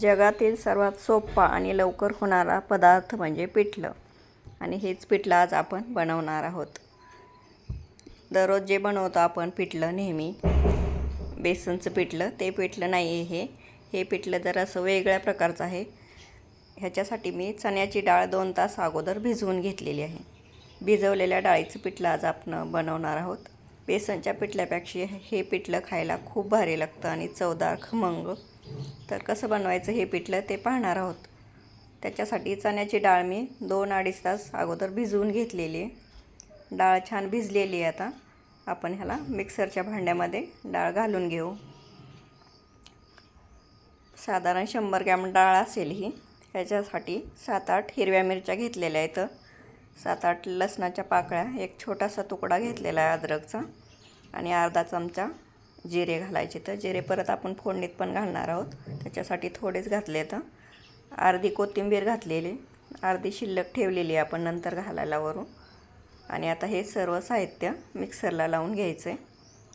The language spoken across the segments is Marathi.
जगातील सर्वात सोपा आणि लवकर होणारा पदार्थ म्हणजे पिठलं. आणि हेच पिठलं आज आपण बनवणार आहोत. दररोज जे बनवतो आपण पिठलं नेहमी बेसनचं पिठलं ते पिठलं नाही आहे हे. हे पिठलं जर असं वेगळ्या प्रकारचं आहे. ह्याच्यासाठी मी चण्याची डाळ दोन तास अगोदर भिजवून घेतलेली आहे. भिजवलेल्या डाळीचं पिठलं आज आपण बनवणार आहोत. बेसनच्या पिठल्यापेक्षा हे पिठलं खायला खूप भारी लागतं आणि चवदार खमंग. तर कसं बनवायचं हे पिठलं ते पाहणार आहोत. त्याच्यासाठी चण्याची डाळ मी दोन अडीच तास अगोदर भिजवून घेतलेली आहे. डाळ छान भिजलेली आहे आता. आपण ह्याला मिक्सरच्या भांड्यामध्ये डाळ घालून घेऊ. साधारण शंभर ग्रॅम डाळ असेल ही. ह्याच्यासाठी सात आठ हिरव्या मिरच्या घेतलेल्या आहेत. सात आठ लसणाच्या पाकळ्या एक छोटासा तुकडा घेतलेला आहे अद्रकचा आणि अर्धा चमचा जिरे घालायचे तर जिरे परत आपण फोडणीत पण घालणार आहोत. त्याच्यासाठी थोडेच घातले तर अर्धी कोथिंबीर घातलेली अर्धी शिल्लक ठेवलेली आपण नंतर घालायला वरून. आणि आता हे सर्व साहित्य मिक्सरला लावून घ्यायचं. आहे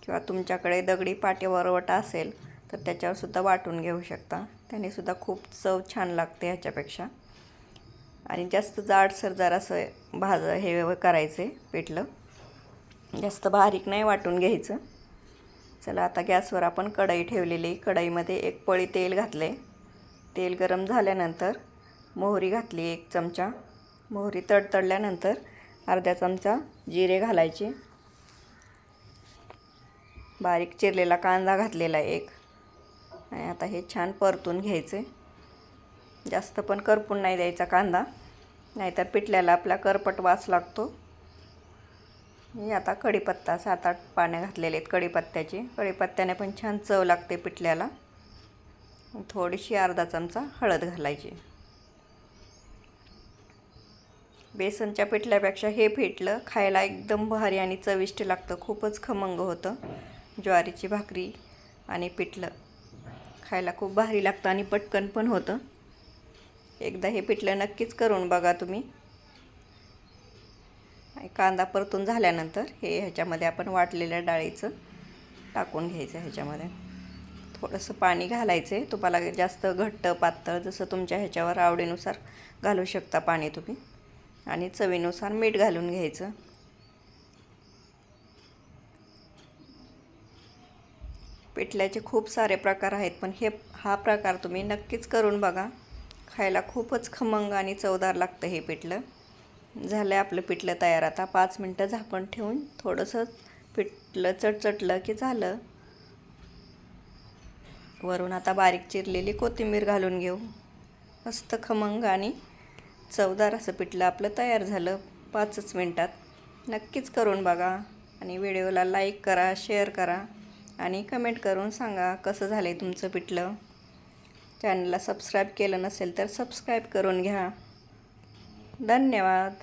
किंवा तुमच्याकडे दगडी पाटे असेल तर त्याच्यावरसुद्धा वाटून घेऊ शकता. त्यानेसुद्धा खूप चव छान लागते ह्याच्यापेक्षा. आणि जास्त जाडसर जरासं भाज हे करायचे पेटलं. जास्त बारीक नाही वाटून घ्यायचं. चला आता गॅसवर आपण कढई ठेवलेली. कढईमध्ये एक पळी तेल घातले तेल गरम झाल्यानंतर मोहरी घातली एक चमचा. मोहरी तडतडल्यानंतर अर्धा चमचा जिरे घालायचे. बारीक चिरलेला कांदा घातलेला एक. आणि आता हे छान परतून घ्यायचे. जास्त पण करपून नाही द्यायचा कांदा. नाहीतर पिठल्याला आपला करपट वास लागतो. मी आता कढीपत्ता सात आठ पाने घातलेले आहेत कढीपत्त्याचे. कढीपत्त्याने पण छान चव लागते पिठल्याला थोडीशी अर्धा चमचा हळद घालायची. बेसनच्या पिठल्यापेक्षा हे पिठलं खायला एकदम भारी आणि चविष्ट लागतं. खूपच खमंग होतं. ज्वारीची भाकरी आणि पिठलं खायला खूप भारी लागतं आणि पटकन पण होतं. एकदा हे पिठलं नक्कीच करून बघा तुम्ही. कांदा परतून झाल्यानंतर हे ह्याच्यामध्ये आपण वाटलेल्या डाळीचं टाकून घ्यायचं ह्याच्यामध्ये. थोडंसं पाणी घालायचं आहे. तुम्हाला जास्त घट्ट पातळ जसं तुमच्या ह्याच्यावर आवडीनुसार घालू शकता पाणी तुम्ही. आणि चवीनुसार मीठ घालून घ्यायचं. पिठल्याचे खूप सारे प्रकार आहेत पण हे हा प्रकार तुम्ही नक्कीच करून बघा. खायला खूपच खमंग आणि चवदार लागतं हे पिठलं. झालं आपलं पिठलं तयार. आता पाच मिनटं झाकण ठेवून थोडंसं पिठलं चटचटलं की झालं. वरून आता बारीक चिरलेली कोथिंबीर घालून घेऊ. मस्त खमंग आणि चवदार असं पिठलं आपलं तयार झालं पाचच मिनटात. नक्कीच करून बघा आणि व्हिडिओला लाईक करा शेअर करा आणि कमेंट करून सांगा कसं झालं आहे तुमचं पिठलं. चॅनलला सबस्क्राईब केलं नसेल तर सबस्क्राईब करून घ्या. धन्यवाद.